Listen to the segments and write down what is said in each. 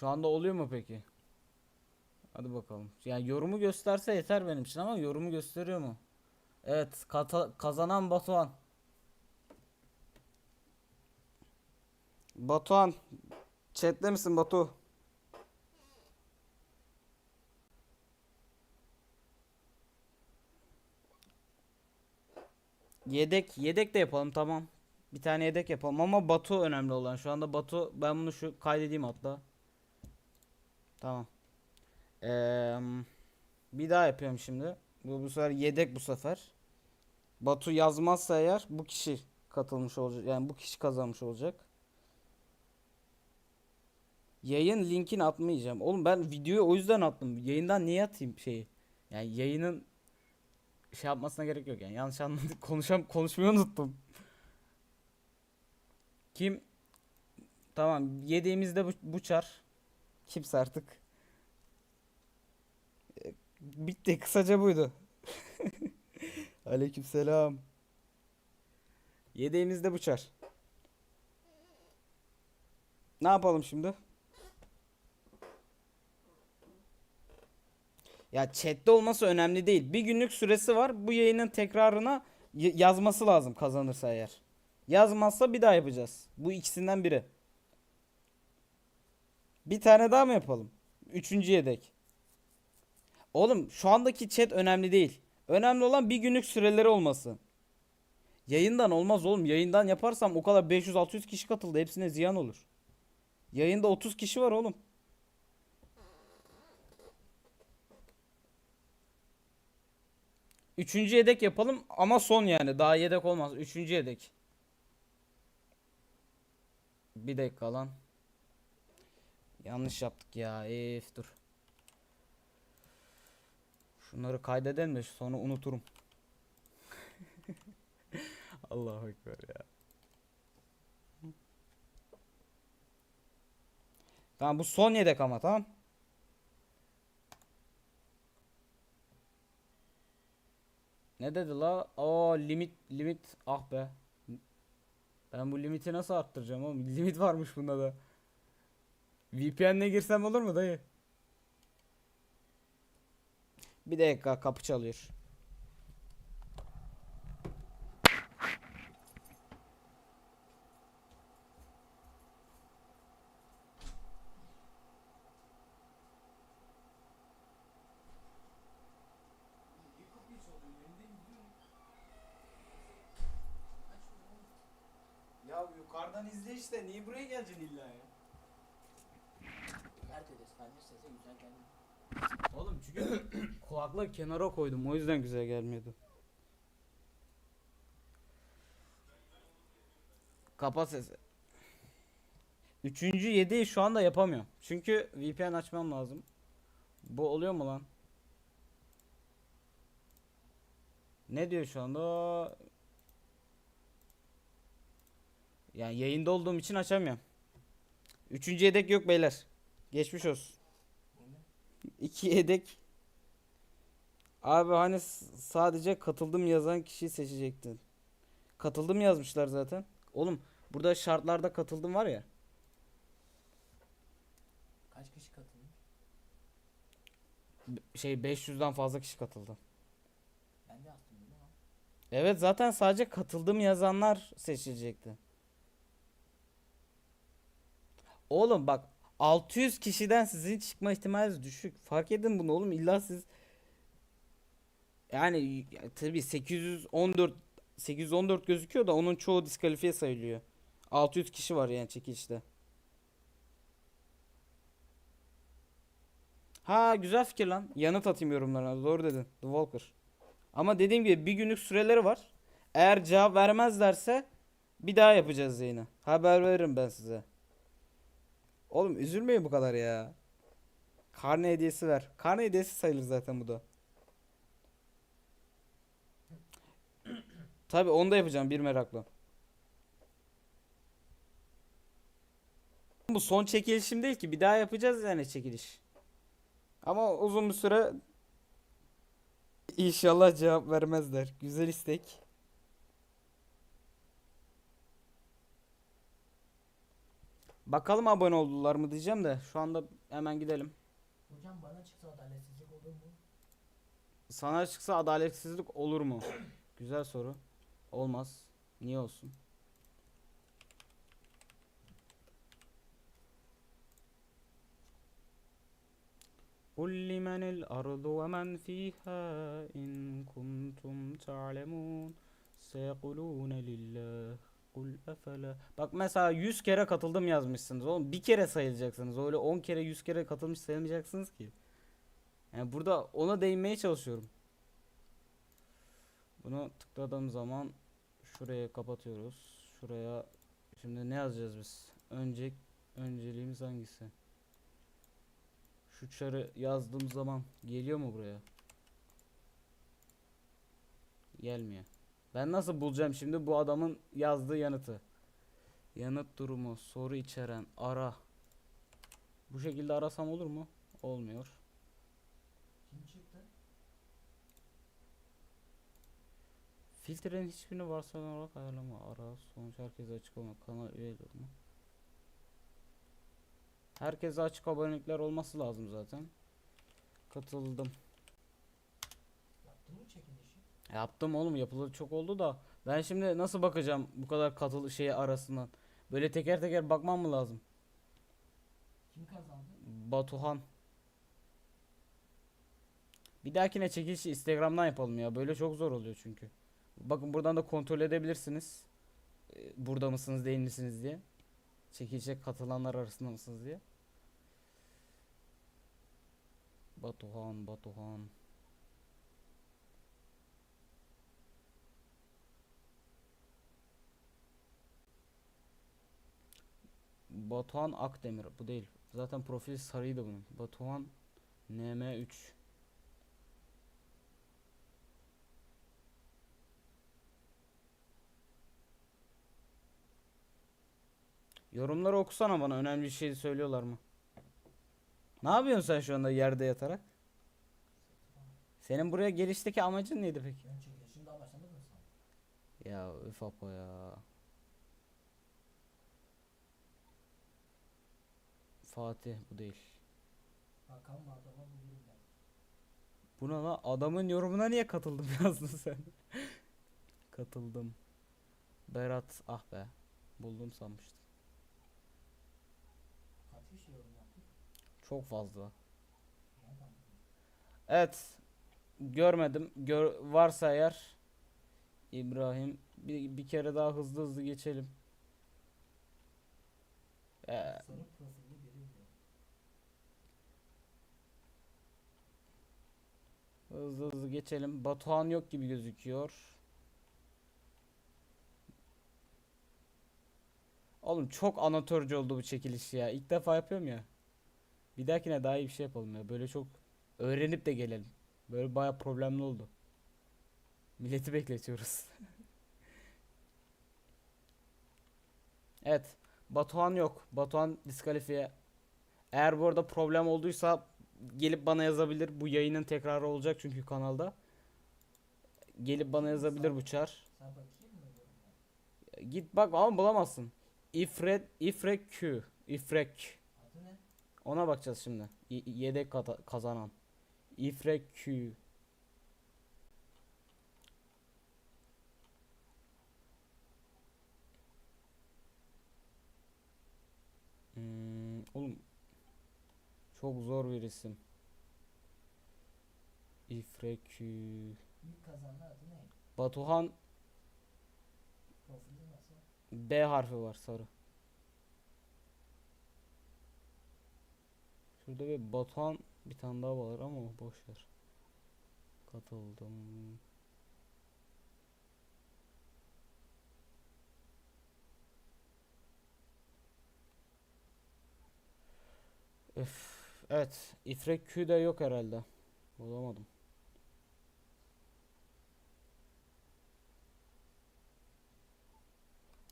Şu anda oluyor mu peki? Hadi bakalım. Yani yorumu gösterse yeter benim için ama yorumu gösteriyor mu? Evet, kazanan Batuhan. Batuhan, chatte misin Batu? Yedek, yedek de yapalım tamam. Bir tane yedek yapalım ama Batu önemli olan. Şu anda Batu ben bunu şu kaydedeyim hatta. Tamam. Eee, bir daha yapıyorum şimdi. Bu bu sefer yedek bu sefer. Batu yazmazsa eğer bu kişi katılmış olacak. Yani bu kişi kazanmış olacak. Yayın linkini atmayacağım. Oğlum ben videoyu o yüzden attım. Yayından niye atayım şeyi? Yani yayının şey yapmasına gerek yok yani. Yanlış anladık. Konuşam konuşmayı unuttum. Kim? Tamam. Yediğimizde bu, bu çar. Kimse artık. E, Bitti. Kısaca buydu. Aleykümselam. Yedeğimizde bu çar. Ne yapalım şimdi? Ya chatte olması önemli değil. Bir günlük süresi var. Bu yayının tekrarına yazması lazım kazanırsa eğer. Yazmazsa bir daha yapacağız. Bu ikisinden biri. Bir tane daha mı yapalım? Üçüncü yedek. Oğlum şu andaki chat önemli değil. Önemli olan bir günlük süreleri olması. Yayından olmaz oğlum. Yayından yaparsam o kadar 500-600 kişi katıldı. Hepsine ziyan olur. Yayında 30 kişi var oğlum. Üçüncü yedek yapalım ama son yani. Daha yedek olmaz. Üçüncü yedek. Bir dakika lan. Yanlış yaptık ya. Ef dur. Şunları kaydedelim de sonra unuturum. Allahu Ekber ya. Tamam bu son yedek ama tamam. Ne dedi la? Aa limit limit ah be. Ben bu limiti nasıl arttıracağım oğlum? Limit varmış bunda da. VPN'le girsem olur mu dayı? Bir dakika kapı çalıyor. Ya yukarıdan izle işte. Niye buraya geleceksin illa ya? Sese güzel. Oğlum çünkü kulaklığı kenara koydum. O yüzden güzel gelmiyordu. Kapat sesi. Üçüncü yediği şu anda yapamıyorum. Çünkü VPN açmam lazım. Bu oluyor mu lan? Ne diyor şu anda? Yani yayında olduğum için açamıyorum. Üçüncü yedek yok beyler. Geçmiş olsun. İki yedek. Abi hani sadece katıldım yazan kişiyi seçecektin. Katıldım yazmışlar zaten. Oğlum burada şartlarda katıldım var ya. Kaç kişi katılmış? b- Şey 500'den fazla kişi katıldı. Ben de attım bunu ama. Evet zaten sadece katıldım yazanlar seçilecekti. Oğlum bak 600 kişiden sizin çıkma ihtimaliniz düşük. Fark edin bunu oğlum illa siz yani ya tabii 814 814 gözüküyor da onun çoğu diskalifiye sayılıyor. 600 kişi var yani çekilişte. Ha güzel fikir lan. Yanıt atayım yorumlarına. Doğru dedin. The Walker. Ama dediğim gibi bir günlük süreleri var. Eğer cevap vermezlerse bir daha yapacağız yayını. Haber veririm ben size. Oğlum üzülmeyin bu kadar ya. Karne hediyesi ver. Karne hediyesi sayılır zaten bu da. Tabi onu da yapacağım bir merakla. Bu son çekilişim değil ki bir daha yapacağız yani çekiliş. Ama uzun bir süre İnşallah cevap vermezler. Güzel istek. Bakalım abone oldular mı diyeceğim de şu anda hemen gidelim. Hocam bana çıksa adaletsizlik olur mu? Sana çıksa adaletsizlik olur mu? Güzel soru. Olmaz. Niye olsun? قل لمن الأرض ومن فيها إن كنتم تعلمون سيقولون لله Kul efele. Bak mesela 100 kere katıldım yazmışsınız oğlum. Bir kere sayılacaksınız. Öyle 10 kere 100 kere katılmış sayılmayacaksınız ki. Yani burada ona değinmeye çalışıyorum. Bunu tıkladığım zaman şuraya kapatıyoruz. Şuraya şimdi ne yazacağız biz? Önce önceliğimiz hangisi? Şu çarı yazdığım zaman geliyor mu buraya? Gelmiyor. Ben nasıl bulacağım şimdi bu adamın yazdığı yanıtı? Yanıt durumu, soru içeren, ara. Bu şekilde arasam olur mu? Olmuyor. Kim çıktı? Filtrenin hiçbirini varsayılan olarak ayarlama. Ara, sonuç herkese açık olma. Kanal üye durumu. Herkese açık abonelikler olması lazım zaten. Katıldım. Yaptın mı çekilişi? Yaptım oğlum yapılı çok oldu da ben şimdi nasıl bakacağım bu kadar katılı şeye arasından? Böyle teker teker bakmam mı lazım? Kim kazandı? Batuhan. Bir dahakine çekilişi Instagram'dan yapalım ya. Böyle çok zor oluyor çünkü. Bakın buradan da kontrol edebilirsiniz. Ee, Burada mısınız değil misiniz diye. Çekilişe katılanlar arasında mısınız diye. Batuhan, Batuhan. Batuhan Akdemir. Bu değil. Zaten profil sarıydı bunun. Batuhan NM3. Yorumları okusana bana. Önemli bir şey söylüyorlar mı? Ne yapıyorsun sen şu anda yerde yatarak? Senin buraya gelişteki amacın neydi peki? Ya üf apa ya. Fatih bu değil. Hakan Bardava bulurum ben. Buna lan adamın yorumuna niye katıldım yazdın sen? Katıldım. Berat ah be. Buldum sanmıştım. Kaç kişi yorum yaptı? Çok fazla. Evet. Görmedim. Gör varsa eğer İbrahim bir, bir kere daha hızlı hızlı geçelim. Ee, Sarı profilli biri diyor. Hızlı hızlı geçelim. Batuhan yok gibi gözüküyor. Oğlum çok amatörce oldu bu çekiliş ya. İlk defa yapıyorum ya. Bir dahakine daha iyi bir şey yapalım ya. Böyle çok öğrenip de gelelim. Böyle baya problemli oldu. Milleti bekletiyoruz. evet. Batuhan yok. Batuhan diskalifiye. Eğer bu arada problem olduysa gelip bana yazabilir. Bu yayının tekrarı olacak çünkü kanalda. Gelip bana yazabilir bu çar. Git bak ama bulamazsın. İfret, İfrek Q. İfrek. Adı ne? Ona bakacağız şimdi. Y- yedek kazanan. İfrek Q. Hmm, oğlum çok zor bir isim. İfrek Q. İlk kazanan adı ne? Batuhan? B harfi var sarı. Şurada bir Batuhan bir tane daha var ama boş ver. Katıldım. Öf. Evet. İfrek Q de yok herhalde. Bulamadım.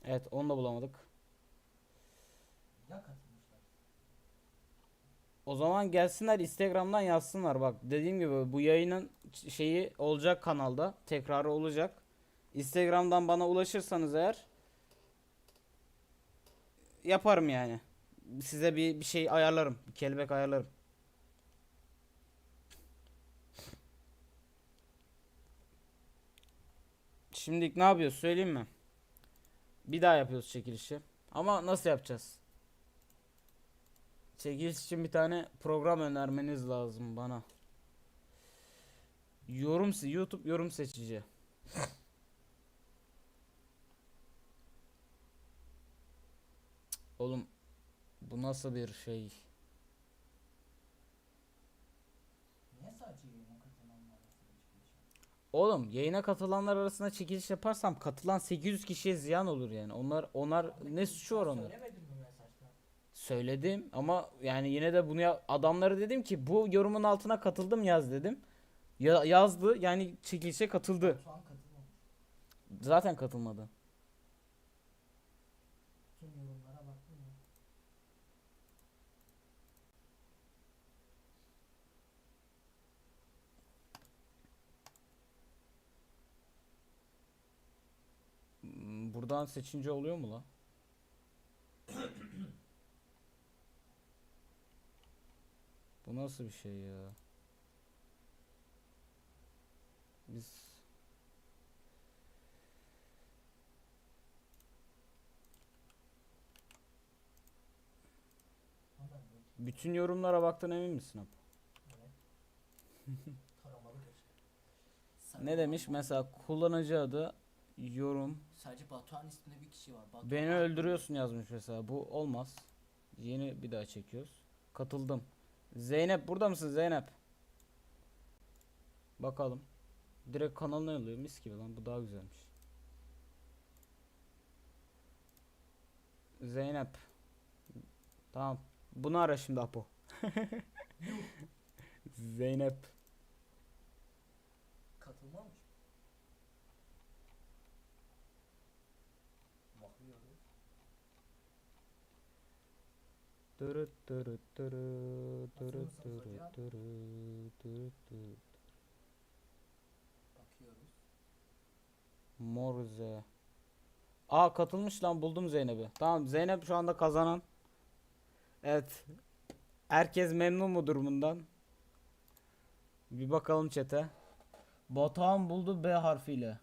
Evet onu da bulamadık. O zaman gelsinler Instagram'dan yazsınlar bak dediğim gibi bu yayının şeyi olacak kanalda tekrarı olacak. Instagram'dan bana ulaşırsanız eğer yaparım yani. Size bir, bir şey ayarlarım. Bir kelebek ayarlarım. Şimdi ne yapıyoruz söyleyeyim mi? Bir daha yapıyoruz çekilişi. Ama nasıl yapacağız? Çekiliş için bir tane program önermeniz lazım bana. Yorum YouTube yorum seçici. Oğlum bu nasıl bir şey? Oğlum yayına katılanlar arasında çekiliş yaparsam katılan 800 kişiye ziyan olur yani. Onlar onlar ne suçu var onlar? Söyledim ama yani yine de bunu ya adamlara dedim ki bu yorumun altına katıldım yaz dedim. Ya yazdı yani çekilişe katıldı. Zaten katılmadı. Tüm yorumlara baktın mı? Hmm, Buradan seçince oluyor mu la? Bu nasıl bir şey ya? Biz bütün yorumlara baktın emin misin abi? evet. Ne demiş mesela kullanıcı adı yorum Sadece Batuhan isminde bir kişi var. Batuhan beni öldürüyorsun yazmış mesela bu olmaz. Yeni bir daha çekiyoruz. Katıldım. Zeynep burada mısın Zeynep? Bakalım. Direkt kanalına yolluyor mis gibi lan bu daha güzelmiş. Zeynep. Tamam. Bunu ara şimdi Apo. Zeynep. Katılmamış. Bakıyoruz. Hazır dırıt mısınız dırıt hocam? dırıt dırıt dırıt. Bakıyoruz. Morze. Aa katılmış lan buldum Zeynep'i. Tamam Zeynep şu anda kazanan. Evet. Herkes memnun mudur bundan? Bir bakalım çete. Batuhan buldu B harfiyle.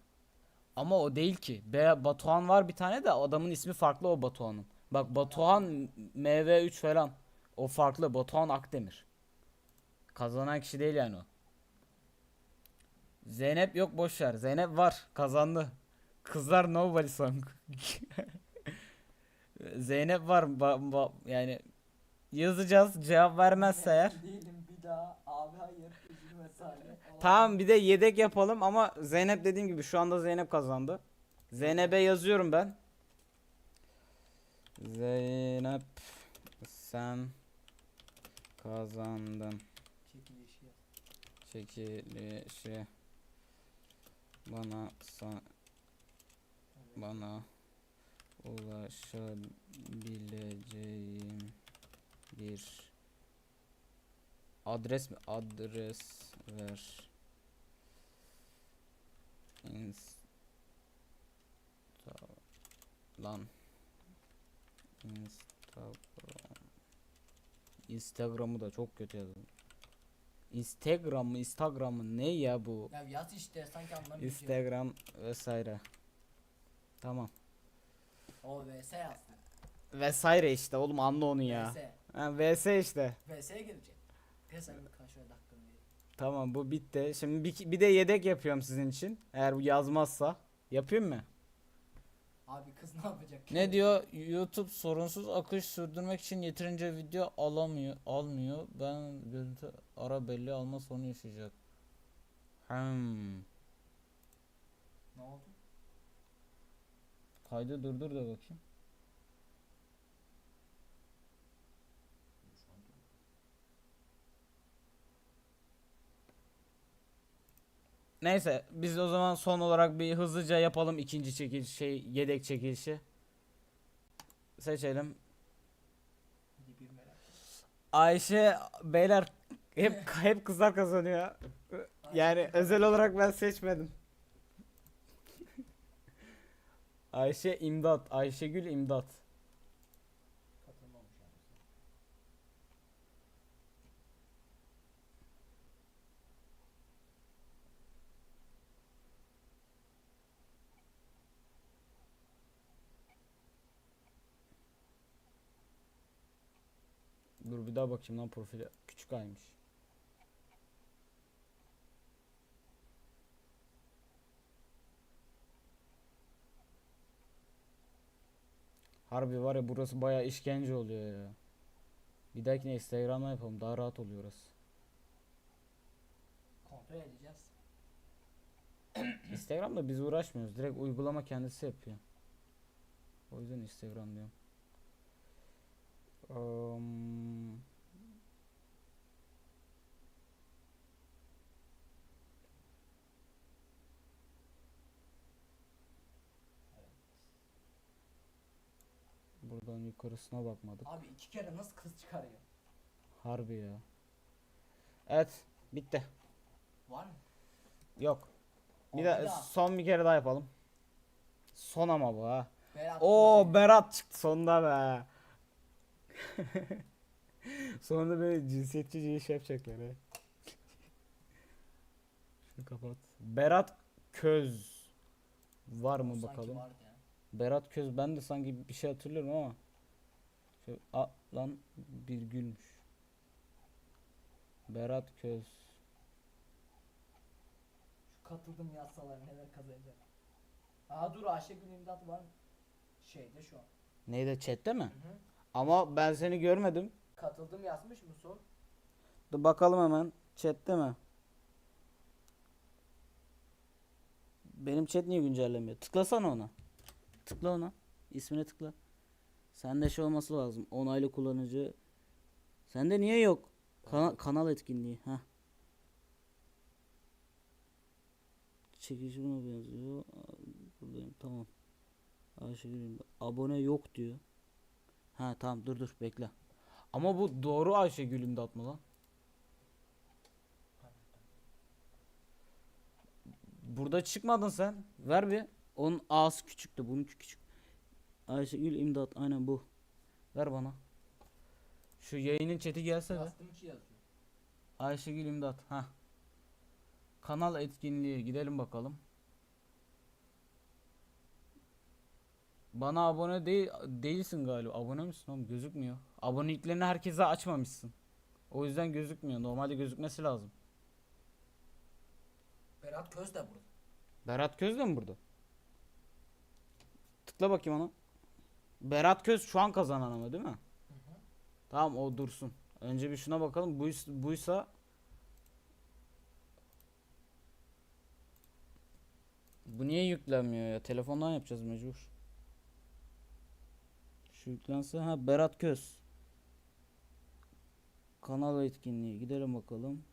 Ama o değil ki. B Batuhan var bir tane de adamın ismi farklı o Batuhan'ın. Bak Batuhan MV3 falan. O farklı. Batuhan Akdemir. Kazanan kişi değil yani o. Zeynep yok boş ver. Zeynep var. Kazandı. Kızlar nobody song. Zeynep var. Ba- ba- yani yazacağız. Cevap vermezse eğer. Değilim bir daha. Abi hayır. Üzülme. Tamam bir de yedek yapalım ama Zeynep dediğim gibi şu anda Zeynep kazandı. Zeynep'e yazıyorum ben. Zeynep sen kazandın. Çekilişi. Çekilişi bana sa- bana ulaşabileceğim bir adres mi adres ver Insta lan Instagram Instagram'ı da çok kötü yazdım. Instagram mı Instagram mı ne ya bu? Ya yaz işte sanki anlamıyorum. Instagram vesaire. Tamam. O VS yazsın. Vesaire işte oğlum anla onu ya. VS. Ha, VS işte. VS'ye gelecek. Bir vereyim. Tamam bu bitti. Şimdi bir, bir de yedek yapıyorum sizin için. Eğer bu yazmazsa. Yapayım mı? Abi kız ne yapacak? Ne diyor? YouTube sorunsuz akış sürdürmek için yeterince video alamıyor, almıyor. Ben görüntü ara belli alma sorunu yaşayacak. Hmm. Ne oldu? Kaydı durdur da bakayım. Neyse biz o zaman son olarak bir hızlıca yapalım ikinci çekiliş şey yedek çekilişi. Seçelim. Ayşe beyler hep hep kızlar kazanıyor. Yani özel olarak ben seçmedim. Ayşe İmdat, Ayşegül İmdat. Katılmamış yani. Dur bir daha bakayım lan profili. Küçük aymış. Harbi var ya burası bayağı işkence oluyor ya. Bir dahakine Instagram'da yapalım daha rahat oluyor orası. Kontrol edeceğiz. Instagram'da biz uğraşmıyoruz. Direkt uygulama kendisi yapıyor. O yüzden Instagram diyorum. Buradan yukarısına bakmadık. Abi iki kere nasıl kız çıkarıyor? Harbi ya. Evet, bitti. Var mı? Yok. Bir de daha. son bir kere daha yapalım. Son ama bu ha. Berat Oo. Berat çıktı sonunda be. Sonunda böyle cinsiyetçi iş yapacaklar he. Şunu kapat. Berat Köz var mı Sanki bakalım? Berat Köz ben de sanki bir şey hatırlıyorum ama. Şu, a, lan bir gülmüş. Berat Köz. Şu katıldım yazsalar neler kazanacak. Aa dur Ayşegül İmdat var mı? Şeyde şu an. Neydi chatte mi? Hı hı. Ama ben seni görmedim. Katıldım yazmış mı son? Dur bakalım hemen. Chat'te mi? Benim chat niye güncellemiyor? Tıklasana ona. Tıkla ona. İsmine tıkla. Sende şey olması lazım. Onaylı kullanıcı. Sende niye yok? Kana- kanal etkinliği. Ha. Çekici buna benziyor. Buradayım. Tamam. Ayşegül abone yok diyor. Ha tamam dur dur bekle. Ama bu doğru Ayşegül İmdat mı lan? Burada çıkmadın sen. Ver bir. Onun A'sı küçüktü. Bununki küçük. Ayşegül İmdat. Aynen bu. Ver bana. Şu yayının chat'i gelse de. Ki yazıyor. Ayşegül İmdat. Ha. Kanal etkinliği gidelim bakalım. Bana abone değil değilsin galiba. Abone misin oğlum? Gözükmüyor. Aboneliklerini herkese açmamışsın. O yüzden gözükmüyor. Normalde gözükmesi lazım. Berat Köz de burada. Berat Köz de mi burada? Tıkla bakayım ona. Berat Köz şu an kazanan ama değil mi? Hı hı. Tamam o dursun. Önce bir şuna bakalım. Buys buysa Bu niye yüklenmiyor ya? Telefondan yapacağız mecbur. Şu yüklense ha Berat Köz. Kanal etkinliği gidelim bakalım.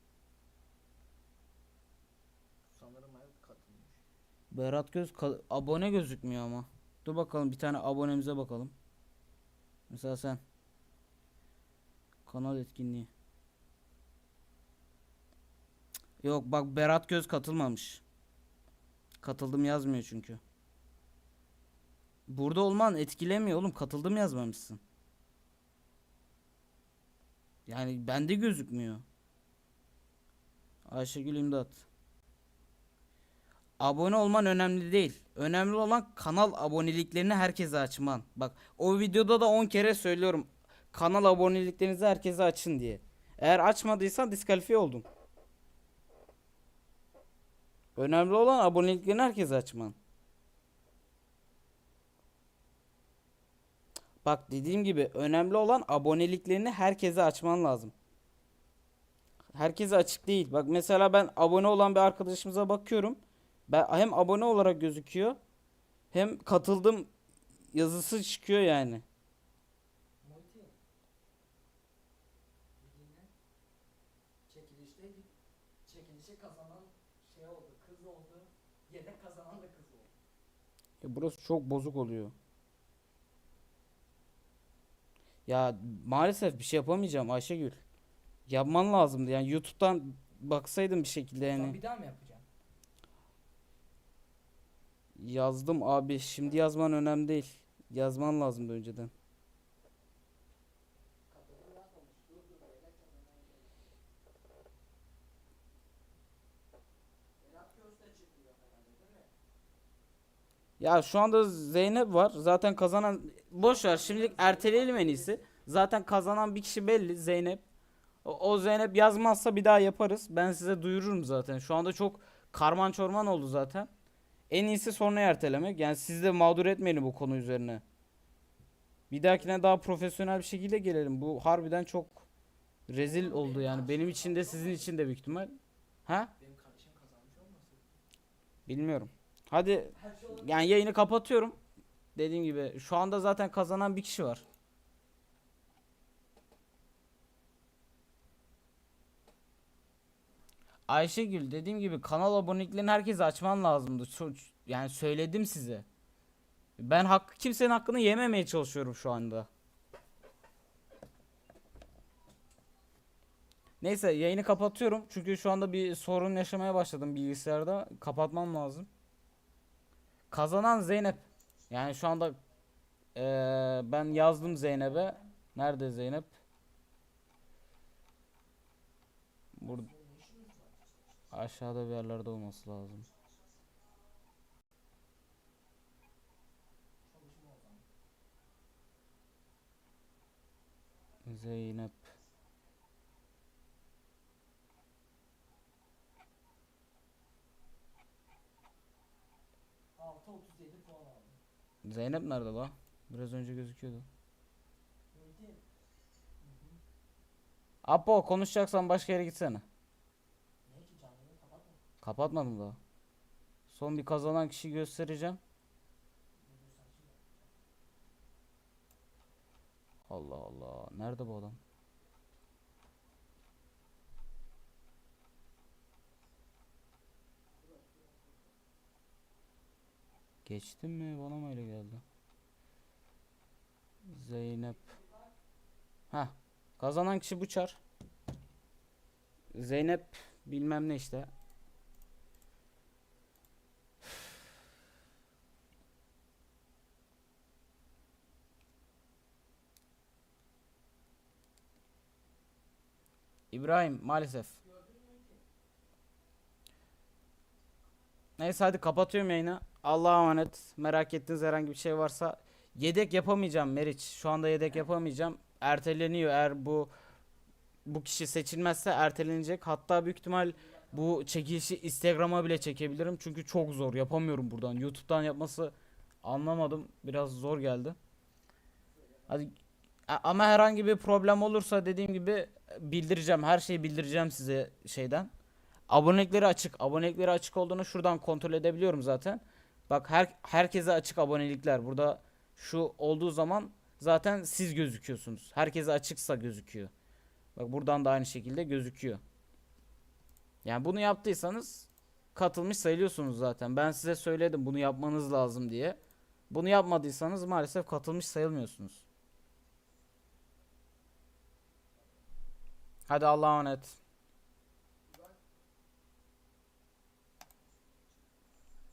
Sanırım evet katılmış. Berat ka- abone gözükmüyor ama. Dur bakalım bir tane abonemize bakalım. Mesela sen. Kanal etkinliği. Yok bak Berat Göz katılmamış. Katıldım yazmıyor çünkü. Burada olman etkilemiyor oğlum. Katıldım yazmamışsın. Yani bende gözükmüyor. Ayşegül İmdat. Abone olman önemli değil. Önemli olan kanal aboneliklerini herkese açman. Bak o videoda da 10 kere söylüyorum. Kanal aboneliklerinizi herkese açın diye. Eğer açmadıysan diskalifiye oldun. Önemli olan aboneliklerini herkese açman. Bak dediğim gibi önemli olan aboneliklerini herkese açman lazım. Herkese açık değil. Bak mesela ben abone olan bir arkadaşımıza bakıyorum. Ben hem abone olarak gözüküyor hem katıldım yazısı çıkıyor yani. Şey. Ya burası çok bozuk oluyor. Ya maalesef bir şey yapamayacağım Ayşegül. Yapman lazımdı yani YouTube'dan baksaydım bir şekilde Sen yani. bir daha mı yapacaksın? Yazdım abi şimdi yazman önemli değil. Yazman lazımdı önceden. Katılım yazmamış. Dur dur böyle kazanan geldi. Berat Köz de çıkıyor herhalde değil mi? Ya şu anda Zeynep var. Zaten kazanan boş ver. Şimdilik erteleyelim en iyisi. Zaten kazanan bir kişi belli Zeynep. O, o Zeynep yazmazsa bir daha yaparız. Ben size duyururum zaten. Şu anda çok karman çorman oldu zaten. En iyisi sonra ertelemek. Yani siz de mağdur etmeyin bu konu üzerine. Bir dahakine daha profesyonel bir şekilde gelelim. Bu harbiden çok rezil oldu yani. Benim için de sizin için de büyük ihtimal. Ha? Benim kardeşim kazanmış olmasın? Bilmiyorum. Hadi yani yayını kapatıyorum. Dediğim gibi şu anda zaten kazanan bir kişi var. Ayşegül dediğim gibi kanal aboneliklerini herkese açman lazımdı. Yani söyledim size. Ben hakkı kimsenin hakkını yememeye çalışıyorum şu anda. Neyse yayını kapatıyorum. Çünkü şu anda bir sorun yaşamaya başladım bilgisayarda. Kapatmam lazım. Kazanan Zeynep. Yani şu anda eee, ben yazdım Zeynep'e. Nerede Zeynep? Burada aşağıda bir yerlerde olması lazım. Zeynep. Zeynep nerede la? Biraz önce gözüküyordu. Apo konuşacaksan başka yere gitsene. Kapatmadım daha. Son bir kazanan kişi göstereceğim. Allah Allah. Nerede bu adam? Geçtim mi? Bana mı öyle geldi? Zeynep. Ha. Kazanan kişi Buçar. Zeynep bilmem ne işte. İbrahim maalesef. Neyse hadi kapatıyorum yayını. Allah'a emanet. Merak ettiğiniz herhangi bir şey varsa yedek yapamayacağım Meriç. Şu anda yedek yapamayacağım. Erteleniyor eğer bu bu kişi seçilmezse ertelenecek. Hatta büyük ihtimal bu çekilişi Instagram'a bile çekebilirim. Çünkü çok zor. Yapamıyorum buradan. YouTube'dan yapması anlamadım. Biraz zor geldi. Hadi ama herhangi bir problem olursa dediğim gibi bildireceğim. Her şeyi bildireceğim size şeyden. Abonelikleri açık. Abonelikleri açık olduğunu şuradan kontrol edebiliyorum zaten. Bak her herkese açık abonelikler. Burada şu olduğu zaman zaten siz gözüküyorsunuz. Herkese açıksa gözüküyor. Bak buradan da aynı şekilde gözüküyor. Yani bunu yaptıysanız katılmış sayılıyorsunuz zaten. Ben size söyledim bunu yapmanız lazım diye. Bunu yapmadıysanız maalesef katılmış sayılmıyorsunuz. Hadi Allah'a emanet.